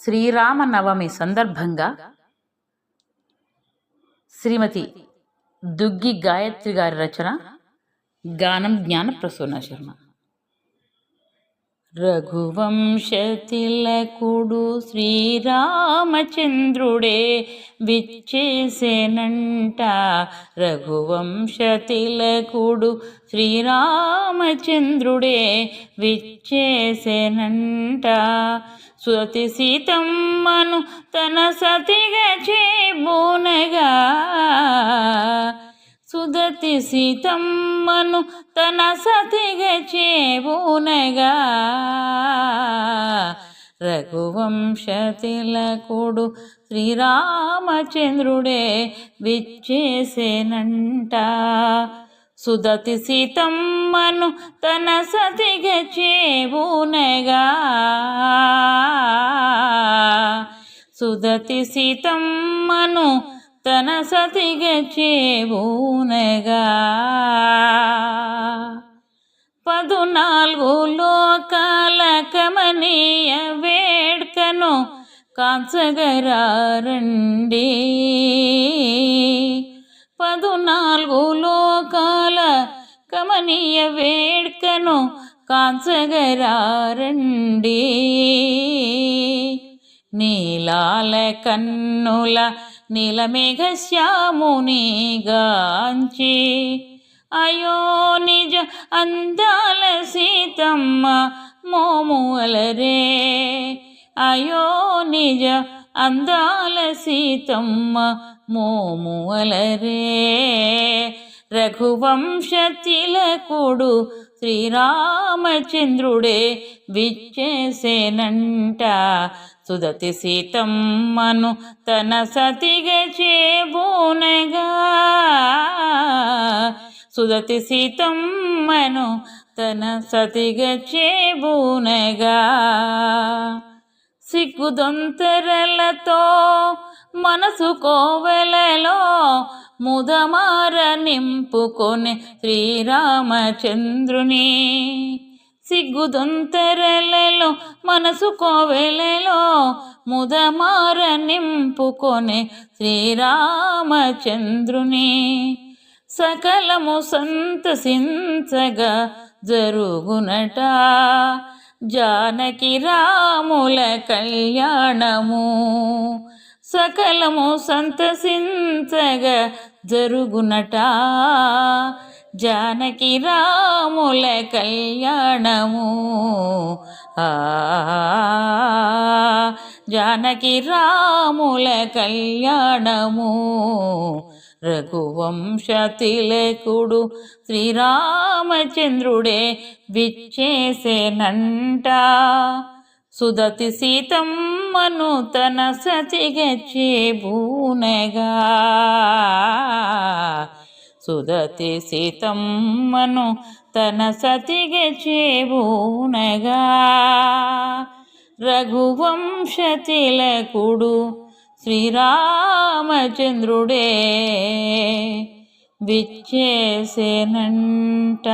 శ్రీరామనవమి సందర్భంగా శ్రీమతి దుగ్గి గాయత్రి గారి రచన గానం జ్ఞాన ప్రసూన శర్మ. రఘువంశతిలకుడు శ్రీరామచంద్రుడే విచ్చేసేనంట. రఘువంశతిలకుడు శ్రీరామచంద్రుడే విచ్చేసేనంట. సుతి సీతమ్మను తన సతిగా చేబూనగా సతి సీతమ్మను తన సతిగా చేబూనగా రఘువంశతిలకుడు శ్రీరామచంద్రుడే విచ్చేసేనంట. సుదతి సీతమ్మను తన సతిగా చేబూనగా సుదతి సీతమ్మను తన సతిగా చేబూనగా పదునాలుగు లోకాల కమనీయ వేడ్కను కాంచగరారండి. పదునాలుగు లోకాల కమనీయ వేడ్కను కాంచగరారండి. నీలాల కన్నుల నీలమేఘ శ్యాముని గాంచి అయో నిజ అందాల సీతమ్మ మోములరే అయో నిజ అందాల సీతమ్మ మోములరే రఘువంశతిలకుడు శ్రీరామచంద్రుడే విచ్చేసేనంట. సుదతి సీతమ్మను తన సతిగా చేబూనగా. సుదతి సీతమ్మను తన సతిగా చేబూనగా. సిగ్గుదొంతరలతో మనసు కోవెలలో ముదమార నింపుకొని శ్రీరామచంద్రుని. సిగ్గుదొంతరలలో మనసు కోవెలలో ముదమార నింపుకొని శ్రీరామచంద్రుని. సకలము సంతసించగా జరుగునట. జానకి రాముల కళ్యాణము. సకలము సంతసించగ జరుగునట. జానకి రాముల కళ్యాణము. జానకి రాముల కళ్యాణము. రఘువంశతిలకుడు శ్రీరామచంద్రుడే విచ్చేసేనంట. సుదతి సీతమ్మను తన సతిగా చేబూనగా సుదతి సీతమ్మను తన సతిగా చేబూనగా రఘువంశతిలకుడు శ్రీరామచంద్రుడే విచ్చేసేనంట.